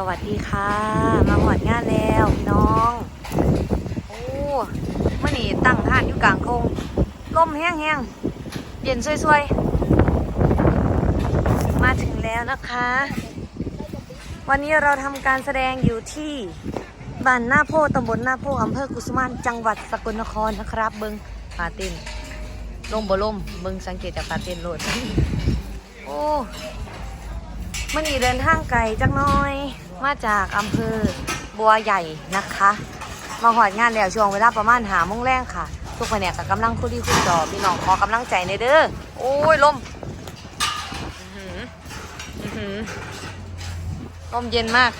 สวัสดีค่ะ มาหอดงานแล้วพี่น้อง โอ้เมื่อนี้ตั้งห้านอยู่กลางคงลมแห้งๆเย็นซวยๆ มาถึงแล้วนะคะ วันนี้เราทำการแสดงอยู่ที่บ้านหน้าโพตำบลหน้าโพอำเภอกุสุมานจังหวัดสกลนครนะครับ เบิงปาเต้นลมบ่ลมเบิงสังเกตจากปาเต้นโลดโอ้มันนี่เดินทางไกลจักน้อย มาจากอำเภอบัวใหญ่นะคะ มาหอดงานแล้วช่วงเวลาประมาณหาโมงแรงค่ะ ทุกคนเนี่ยกกำลังคุยคุยจอพี่น้องขอกำลังใจในเด้อโอ้ยลมลมเย็นมาก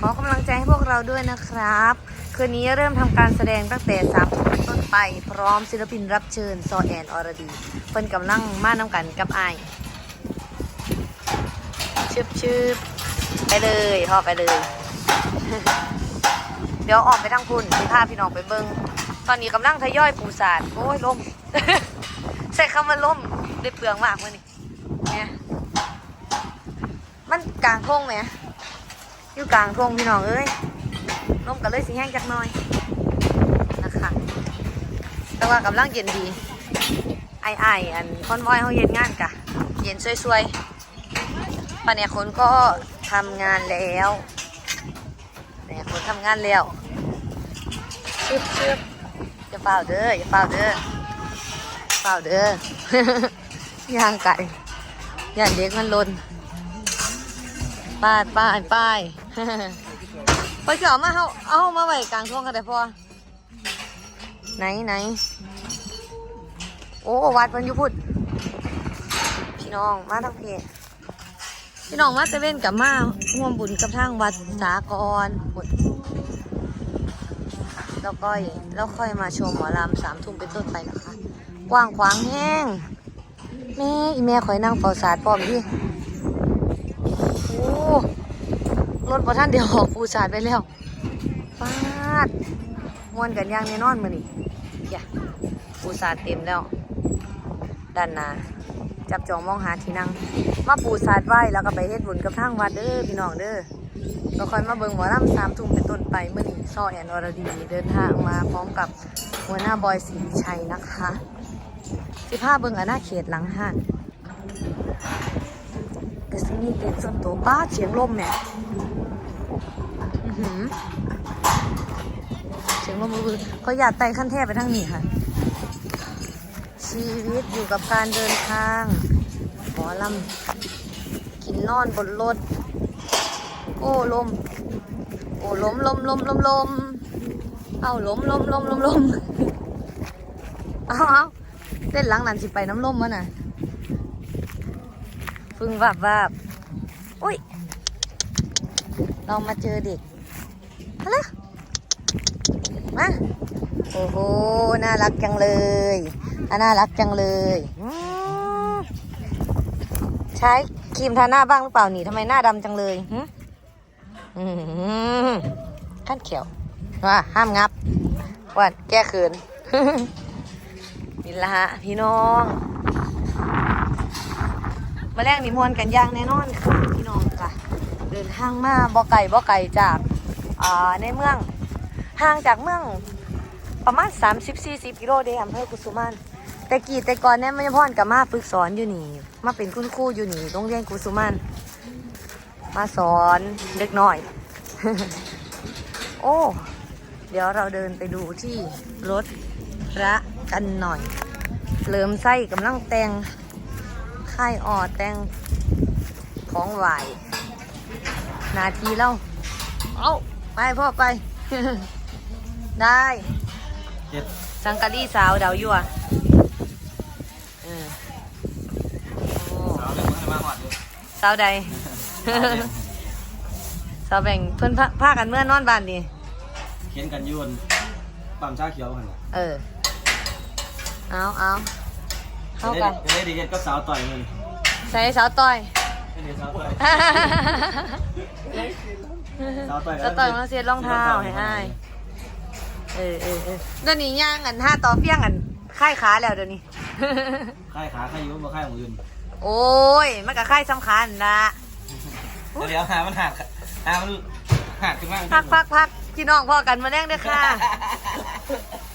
ขอกำลังใจให้พวกเราด้วยนะครับ คืนนี้เริ่มทำการแสดงตั้งแต่สามทุ่มต้นไป พร้อมศิลปินรับเชิญซอแอนอรดีเพิ่นกำลังมาน้ำกันกับไอชืบชืบ ไปเลยพ่อไปเลย เดี๋ยวออกไปทางคุณสิพาพี่น้องไปเบิงตอนนี้กำลังทยอยปูสาดโอ้ยลมใส่คำว่าลมได้เปลืองมากวะนี่เนี่ยมันกลางทงไหมอยู่กลางทงพี่น้องเอ้ยลมก็เลยสีแห้งจักหน่อยนะคะแต่ว่ากำลังเย็นดีไอไออันคอนวอยเขาเย็นงานกะ เย็นสวยๆปะเนี่ยคนก็ ทำงานแล้วเนี่ยคนทำงานแล้วชึบชึบอย่าเปล่าเด้ออย่าเปล่าเด้อเปล่าเด้อย่างไก่ย่านเด็กมันลนป้ายป้ายป้ายไปเกี่ยวมาเอาเอามาไว้กลางช่วงกันได้พอไหนไหนโอ้วัดเพันยุพุทธพี่น้องมาทั้งเพจ พี่น้องมาเตเว่นกับมาร่วมบุญกับทางวัดสากรบุญแล้วก็แล้วค่อยมาชมหมอลำสามทุ่มเป็นต้นไปนะคะ กว้างขวางแห้งแม่อีแม่คอยนั่งเฝ้าศาสตร์พร้อมพี่โอ้รถพอท่านเดียวออกปูสาดไปแล้วฟาดมวนกันย่างแน่นอนมือนี่อย่าปูสาดเต็มแล้วด้านหน้า จับจองมองหาที่นั่ง มาปูสาดไหว้แล้วก็ไปเฮ็ดบุญกับทางวัดเด้อพี่น้องเด้อเราคอยมาเบิ่งหมอลำสามทุ่มเป็นต้นไปเมื่อนี้ซอแอนอรดีเดินทางมาพร้อมกับหัวหน้าบอยศรีชัยนะคะสิผ้าเบิ่งอาณาเขตหลังห้างก็สิมีเต็นส่วนตัวป้าเสียงลมเนี่ยเสียงลมมือเขาอยากไต่ขั้นเทพไปทางนี้ค่ะ ชีวิตอยู่กับการเดินทางหมอลำกินนอนบนรถ โอ้ลม โอ้ลมลมลมลมลมเอาลมลมลมลมลมเอาเอาเต้นหลังนั้นสิไปน้ำลมวะน่ะฟึ่งวับวับอุ้ย เรามาเจอเด็กมาเลมา โอ้โห น่ารักจังเลย น่ารักจังเลย ใช้ครีมทาหน้าบ้างหรือเปล่านี่ทำไมหน้าดำจังเลยขั้นเขียวว่าห้ามงับว่าแก้เขินนี่ละฮะพี่น้องมาแรกนิมนกันย่างแน่นอนค่ะพี่น้องค่ะเดินทางมาบ่อไก่บ่อไก่จากอ่าในเมือง ห่างจากเมือง ประมาณ 30-40กิโลเดอำเภอกุสุมานแต่กี่แต่ก่อนเนี่ยไม่พ่อนกับมาฝึกสอนอยู่นี่ มาเป็นคุณครูอยู่นี่โรงเรียนกุสุมานมาสอนเด็กน้อย โอ้ เดี๋ยวเราเดินไปดูที่รถพระกันหน่อยเริ่มไส้กำลังแต่งค่ายออแตงของไหวนาทีแล้วเอาไปพ่อไป ได้ เจ็ดสังกะดีสาวเดายั่วเออโอ้สาวเลยเมื่อมาหอดอยู่สาวใด สาวแบ่งเพื่อนพาพากันเมื่อนอนบ้านดิเขียนกันอยุ่นปั๊มชาเขียวกันเออ เอาเอาเข้าจะกัได้นจะได้ดีกันก็สาวต่อยเงินใส่สาวต้อย ไม่ได้สาวต่อยสาวต่อยสาวต้อยมาเสียรองเท้าให้อ้าย เออเออเออเดี๋ยวนี้ย่างกันห้าต่อเพียงกันค่ายขาแล้วเดี๋ยวนี้ ค่ายขาค่ายยุ่งบ่ค่ายของยืนโอ้ย มันก็ค่ายสำคัญนะเดี๋ยวหามันหักอ่ามันหักขึ้นมากพักพักพักพี่น้องพ่อกันมาแรงเด้อค่ะ